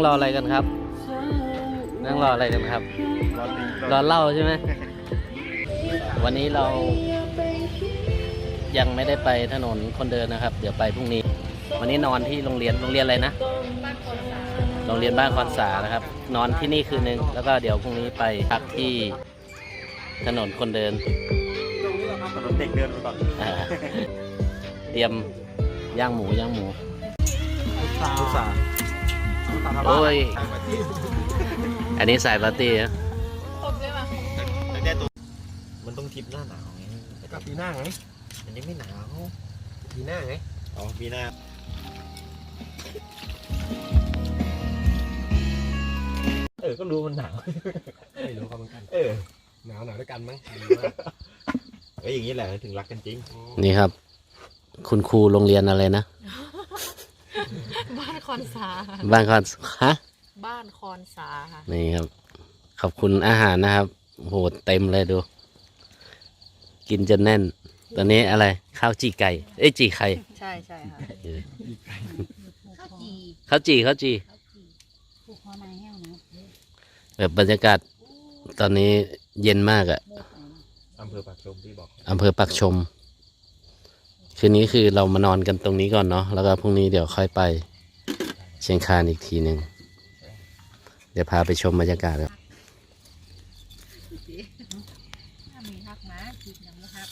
งรออะไรกันครับ นั่งรออะไรกันครับ รอเหล่าใช่ไหม วันนี้เรายังไม่ได้ไปถนนคนเดินนะครับ เดี๋ยวไปพรุ่งนี้ วันนี้นอนที่โรงเรียน โรงเรียนอะไรนะ โรงเรียนบ้านคอนสานะครับ นอนที่นี่คืนนึง แล้วก็เดี๋ยวพรุ่งนี้ไปพักที่ถนนคนเดินถนนเด็กเดินไปก่อน เตรียมย่างหมูย่างหมูลูกสาว โอ้ย อันนี้สายปาร์ตี้นะแต่ตัวมันต้องทริปหน้าหนาวไงก็ปีหน้าไงอันนี้ไม่หนาวปีหน้าไงอ๋อปีหน้าเออก็รู้มันหนาวไม่รู้เขาเหมือนกันเออหนาวหนาวด้วยกันมั้งดีมากเอ้ยอย่างนี้แหละถึงรักกันจริง นี่ครับ คุณครูโรงเรียนอะไรนะบ้านค อนสาค่ะบ้านคอนฮะบ้านคอนสาค่ะนี่ครับ ขอบคุณอาหารนะครับโหเต็มเลยดู กินจนแน่น ตอนนี้อะไร ข้าวจีไก่เอ้ยจีไข่ใช่ใช่ค่ะเออข้าวจีข้าวจีข้าวจีผูกคอไม้แห้วนะแบบบรรยากาศตอนนี้เย็นมากอะเลิกไปนะอำเภอปากชมที่บอกอำเภอปักชม คืนนี้คือเรามานอนกันตรงนี้ก่อนเนาะแล้วก็พรุ่งนี้เดี๋ยวค่อยไป เชียงคานอีกทีหนึ่ง เดี๋ยวพาไปชมบรรยากาศครับถ้ามีฮักหมากินยังไม่ฮัก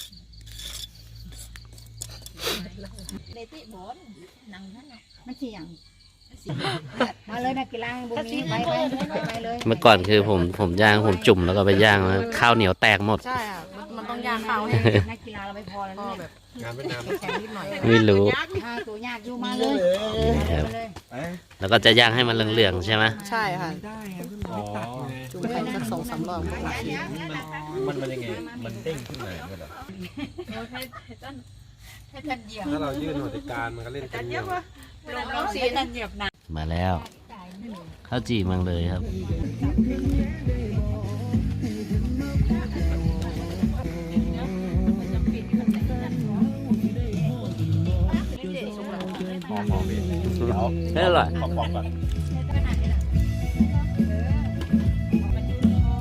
เดติบอนนังนั่นเนาะมันเสี่ยงมาเลยนักกีฬาบุญนี้ไปไปไปไปเลย เมื่อก่อนคือผมผมย่างผมจุ่มแล้วก็ไปย่างแล้วข้าวเหนียวแตกหมด ใช่ค่ะมันมัน ต้องย่างข้าวให้นักกีฬาเราไปพอแล้วพ่อเนี่ยแบบงานเวียดนามแข็งนิดหน่อยไม่รู้ถ้าตัวยากอยู่มาเลยครับมาเลยแล้วก็จะย่างให้มันเหลืองๆใช่ไหมใช่ค่ะได้ครับเพิ่งมาตัดไงจุ่มแข็งสักสองสามรอบก็โอเคมันมันยังไงมันเด้งขึ้นมาเหรอถ้าเรายื่นหัวติการมันก็เล่นเป็นเงี้ยลองสีนั่นเหยียบหนักมาแล้วข้าวจี่เมังเลยครับ เดี๋ยวไม่อร่อย ขอของก่อน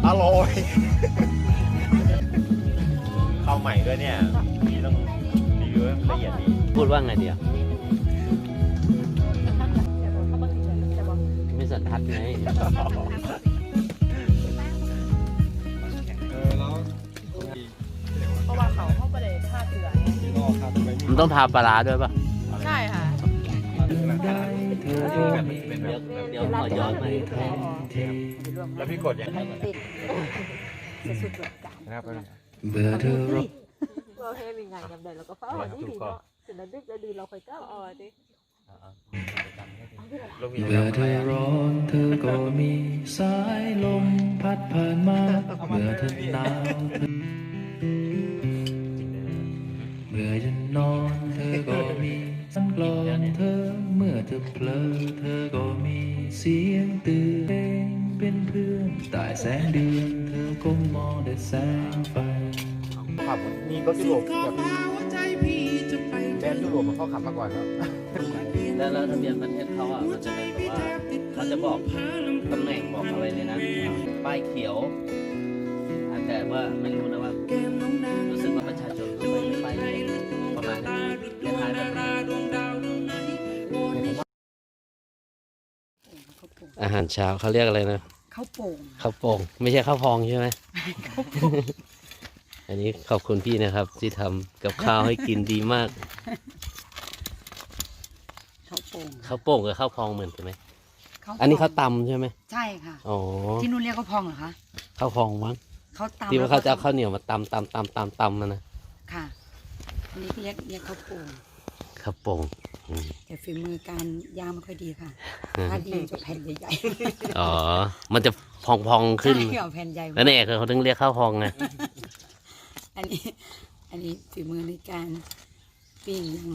อร่อยข้าวใหม่ด้วยเนี่ยพี่ต้องรีวิวให้มันละเอียดดีพูดว่าไงเดียวไม่สันทัดไงเออแล้วเพราะว่าเขาเข้าไปเลยท่าเรือที่รอครับไปมีมันต้องทาปลาร้าด้วยป่ะใช่ค่ะ เป็นแบบเดี๋ยวขอย้อนไปแล้วพี่กดยังไงสุดๆแบบกันนะครับเบื่อเธอเราเฮมีงานกับใดเราก็เฝ้าอะนี่ดีเนาะเสร็จแล้วดึกแล้วดีเราคอยก้าวอะดิลงมีเมื่อเธอร้อนเธอก็มีสายลมพัดผ่านมาเมื่อเธอหนาวเธอ เพลอเธอก็มีเสียงเตือนเป็นเพื่อนใต้แสงเดือนเธอคงมองได้แสงไฟขับมีรถยุโรปแบบแบรนด์ยุโรปมันเข้าขับมาก่อนครับ แล้วแล้วทะเบียนประเทศเขาอะมันจะเป็นแบบว่าเขาจะบอกตำแหน่งบอกอะไรเลยนะป้ายเขียวแต่ว่าไม่รู้นะว่า อาหารเช้าเขาเรียกอะไรนะข้าวโป่งข้าวโป่งไม่ใช่ข้าวพองใช่ไหมอันนี้ขอบคุณพี่นะครับ ที่ทำกับข้าวให้กินดีมากข้าวโป่งข้าวโป่งกับข้าวพองเหมือนกันไหมข้าวอันนี้ข้าวตำใช่ไหมใช่ค่ะอ๋อที่นู่นเรียกข้าวพองเหรอคะข้าวพองมั้งข้าวตำที่ว่าเขาจะเอาแล้วก็ข้าวเหนียวมาตำตำตำตำตำมันนะค่ะอันนี้เรียกเรียกข้าวโป่ง ข้าวโป่งอืมแต่ฝีมือการย่างไม่ค่อยดีค่ะ ถ้าดีจะแผ่นใหญ่อ๋อ มันจะพองพองๆขึ้น ใช่ค่ะแผ่นใหญ่แล้วนี่เอกเขาถึงเรียกข้าวพองไงอันนี้ อันนี้ฝีมือในการปิ้งยัง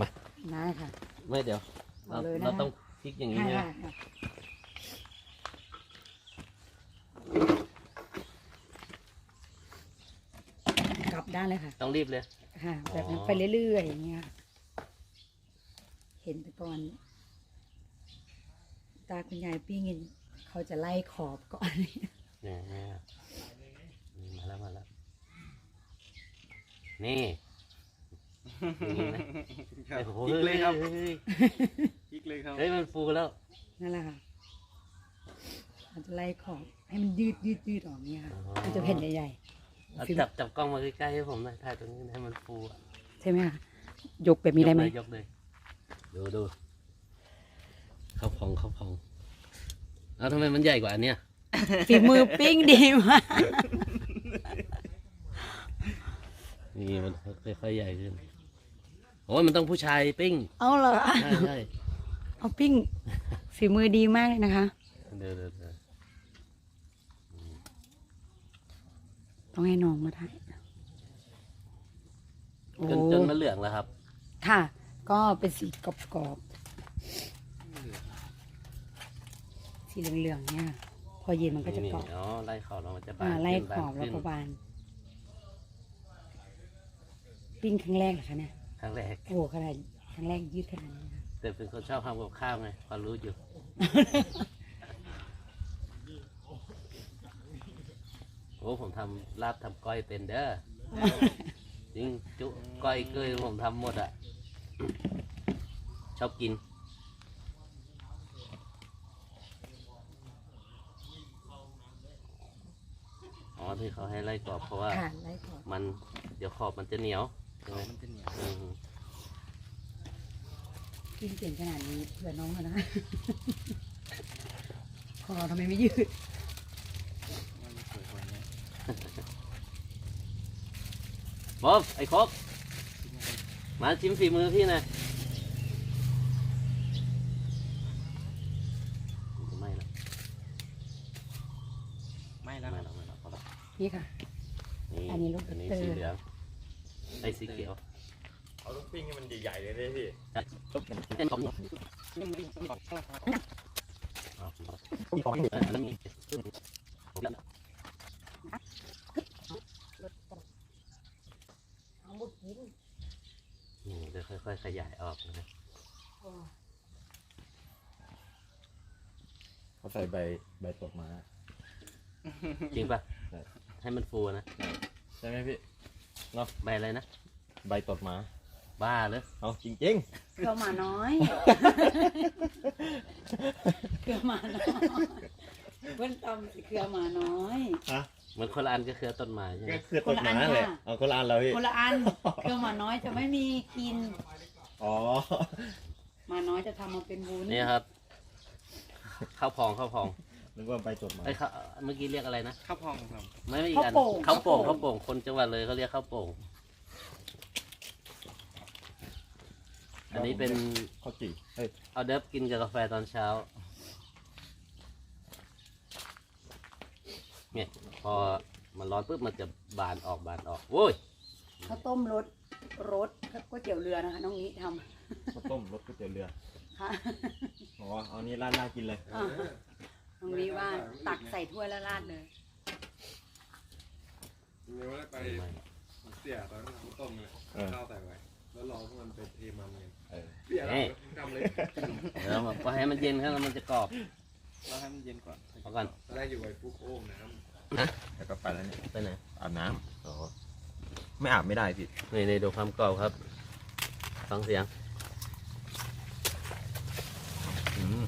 มาได้ค่ะ ไม่เดี๋ยวเราเอาเลยนะ เราต้องพลิกอย่างนี้ค่ะใช่ไหมค่ะกลับด้านเลยค่ะ ต้องรีบเลย ค่ะแบบนั้นอ๋อไปเรื่อยๆอย่างเงี้ยค่ะเห็นไปก่อน ตาคุณยายปิ้งนี่เขาจะไล่ขอบก่อนเนี่ยเนี่ยมาแล้วมาแล้วนี่นี่นะโอ้โหอีกเลยครับฮ้ยอีกเลยครับเฮ้ยมันฟูแล้วนั่นแหละค่ะเขาจะไล่ขอบให้มันยืดยืดยืดออกเนี่ยค่ะอ๋อมันจะเห็นใหญ่ เอาจับจับกล้องมาใกล้ๆให้ผมหน่อยถ่ายตรงนี้ให้มันฟูอะๆใช่ไหมคะยกแบบนี้ได้ไหม ยกเลยยกเลยดูดูเข้าพองเข้าพองเอาทำไมมันใหญ่กว่าอันเนี้ยฝีมือปิ้งดีมากนี่มันค่อยๆใหญ่ขึ้นโอ้ยมันต้องผู้ชายปิ้งเอาเหรอใช่ใช่เอาปิ้งฝีมือดีมากเลยนะคะ เดี๋ยวเดี๋ยวเดี๋ยว ต้องให้น้องมาถ่ายโอ้จนจนมันเหลืองแล้วครับ ค่ะ ก็เป็นสีกรอบๆสีเหลืองๆเนี่ย พอเย็นมันก็จะนี่กรอบอ๋อไล่ขอบแล้วมันจะบาอ่านไล่ขึ้นขอบแล้วขึ้นก็บานปิ้งครั้งแรกเหรอคะเนี่ยครั้งแรก โอ้ขนาดครั้งแรกยืดขนาดนี้นะคะแต่เป็นคนชอบทำกับข้าวไงพอรู้อยู่ โอ้ผมทำลาบทำก้อยเป็นเด้อจริงจุก้อยเกยผมทำหมดอะ ชอบกิน อ๋อที่เขาให้ไล่กรอบเพราะว่า ค่ะไล่ขอบมันเดี๋ยวขอบมันจะเหนียวใช่ไหมมันจะเหนียวอืมปิ้งเก่งขนาดนี้เผื่อน้องกันนะ คอทำไมไม่ยืด มันสวยกว่านี้ บอบไอ้ครบมาชิมฝีมือพี่หนะไม่ละไม่ไม่แล้วละไม่ละพอละนี่ค่ะ นี่อันนี้ลูกอันนี้เตอร์สีเหลืองไอ้สีเขียวเอาลูกปิ้งให้มันใหญ่ๆเลยดิพี่เป็นของอ๋ออันนั้นมีเอาบุกกิน นี่จะค่อยๆ ขยายออกนะเขาใส่ใบใบตกมาจริงป่ะใช่ให้มันฟูนะใช่ไหมพี่ใบอะไรนะใบตดหมา บ้าเลยเอาจริงเกลือหมาน้อยเกลือหมาน้อยเพื่อนตำสิเกลือหมาน้อยๆฮะมันคนละอันก็คือต้นไม้ใช่ไหมก็คือตดหมาแหละคนละอันค่ะเอาคนละอันแล้วพี่คนละอันเกลือหมาน้อยจะไม่มีกิน อ๋อหมาน้อยจะทำมาเป็นวุ้นนี่ครับข้าวพองข้าวพองนึกว่าใบตดหมาไอ้ยข้าวเมื่อกี้เรียกอะไรนะข้าวพองครับไม่ไม่อีกอันข้าวโป่งข้าวโป่งคนจังหวัดเลยเขาเรียกข้าวโป่งอันนี้เป็นข้าวจี่เฮ้ยเอาเดิฟกินกับกาแฟตอนเช้าเนี่ยพอมันร้อนปุ๊บมันจะบานออกบานออกโว้ยข้าวต้มรส รสก๋วยเตี๋ยวเรือนะคะ น้องนี้ทข้าวต้มรสก๋วยเตี๋ยวเรือำค่ะ อ๋อ เอานี่ราดหน้ากินเลย อ่าน้องนี้ว่าตักใส่ถ้วยแล้วราดเลยเรียกว่าไปไม่เสียตอนนั้นต้มเลยเออ ข้าวใส่ไว้ แล้วรอพวกมันไปเทมันเองเออ เสียเราทำเลยเดี๋ยวพอให้มันเย็นครับแล้วมันจะกรอบเราให้มันเย็นก่อนเอาก่อนตอนแรกอยู่ไว้ปุ๊บโอ่งน้แล้วก็ไปแล้วเนี่ยไปไหนอาบน้ำอ๋อ ไม่อาบไม่ได้พี่นี่นี่ดูความกรอบครับฟังเสียงอืม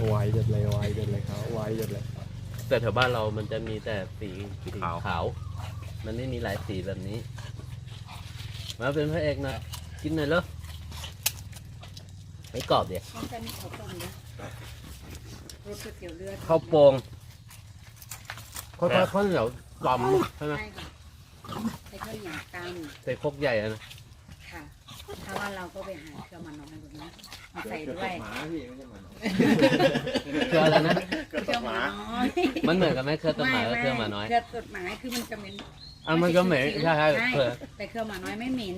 ำไวจัดเลยไวจัดเลยครับไวจัดเลยแต่แถวบ้านเรามันจะมีแต่สีสีขาว มันไม่มีหลายสีแบบนี้ มาเป็นพระเอกหนะกินหน่อยเหรอไม่กรอบเดียวต้องจะมีข้าวต้มนะรสก๋วยเตี๋ยวเรือข้าวโป่งค่อยๆข้าวเหนียวดำใช่ไหมใช่ค่ะ ใส่ข้าวเหนียวตใส่ครกใหญ่อะนะำค่ะ ถ้าว่าเราก็ไปหาเกลือหมาน้อยแบบนี้มาใส่ด้วยหมาพี่ไม่ใช่หมาเครืออะไรนะเกลือหมาน้อยมันเหมือนกันไหมเครือต้นไม้กับเครือหมาน้อยเกลือต้นไม้คือมันจะเหม็น อะมันก็เหมือนใช่ใช่เครือ แต่เครือหมาน้อยไม่เหม็น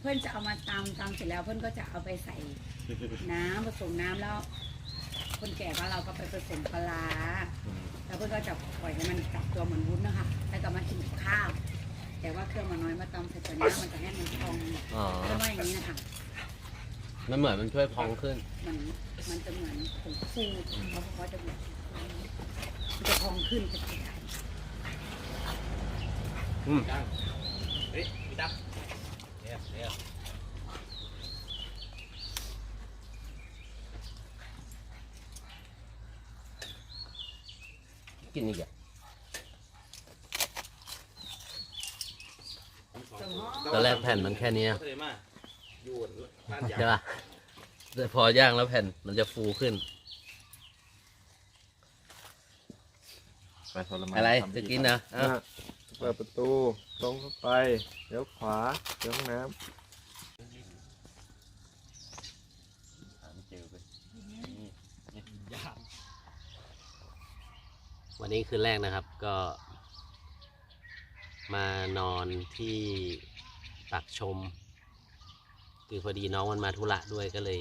เพื่อนจะเอามาตำตำเสร็จแล้วเพื่อนก็จะเอาไปใส่น้ำผสมน้ำแล้ว คนแก่บ้านเราก็ไปผสมปลาร้า แล้วเพื่อนก็จะปล่อยให้มันกลับตัวเหมือนวุ้นนะคะแล้วก็มากินกับข้าว แต่ว่าเครื่องหมาน้อยมาตำใส่ตัวนี้มันจะให้มันพองอ๋อเพื่อนว่าอย่างนี้นะคะ มันเหมือนมันช่วยพองขึ้น มันมันจะเหมือนผงฟูเขาบอกว่าจะเหมือนมันจะพองขึ้นจะขยายอืมเฮ้ยพี่ดับเนี่ยเนี่ย กินอีกอะตอนแรกแผ่นมันแค่เนี้ยเคยมาอยู่บ้านยาใช่ป่ะแต่พอย่างแล้วแผ่นมันจะฟูขึ้นไปทรมานอะไรทำจะพิธีกินนะเอ้าอะเปิดประตู ตรงเข้าไปเลี้ยวขวาเลี้ยวห้องน้ วันนี้คืนแรกนะครับก็มานอนที่ปักชม คือพอดีน้องมันมาธุระด้วยก็เลย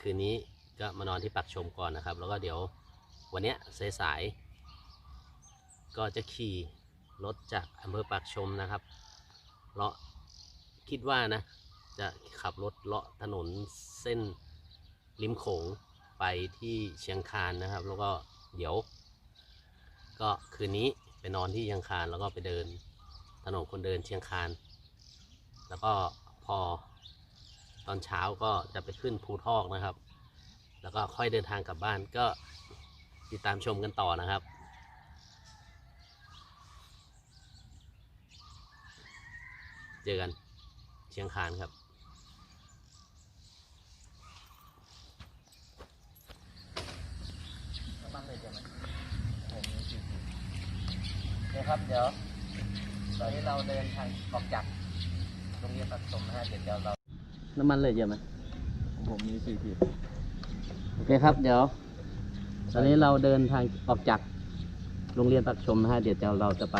คืนนี้ก็มานอนที่ปักชมก่อนนะครับ แล้วก็เดี๋ยววันเนี้ยสายๆก็จะขี่รถจากอำเภอปากชมนะครับเลาะคิดว่านะ จะขับรถเลาะถนนเส้นริมโขงไปที่เชียงคานนะครับ แล้วก็เดี๋ยว ก็คืนนี้ไปนอนที่เชียงคานแล้วก็ไปเดินถนนคนเดินเชียงคาน แล้วก็พอตอนเช้าก็จะไปขึ้นภูทอกนะครับ แล้วก็ค่อยเดินทางกลับบ้านก็ติดตามชมกันต่อนะครับเจอกันเชียงคานครับ เนี่ย ครับเดี๋ยวตอนนี้เราเดินทางออกจากโรงเรียนปักสมนะฮะเดี๋ยวเราน้ำมันเลยเยอะไหมำของผมมีสี่ขีดโอเคครับ เดี๋ยว ตอนนี้เราเดินทางออกจากโรงเรียนปักชมนะฮะเดี๋ยวเราจะไป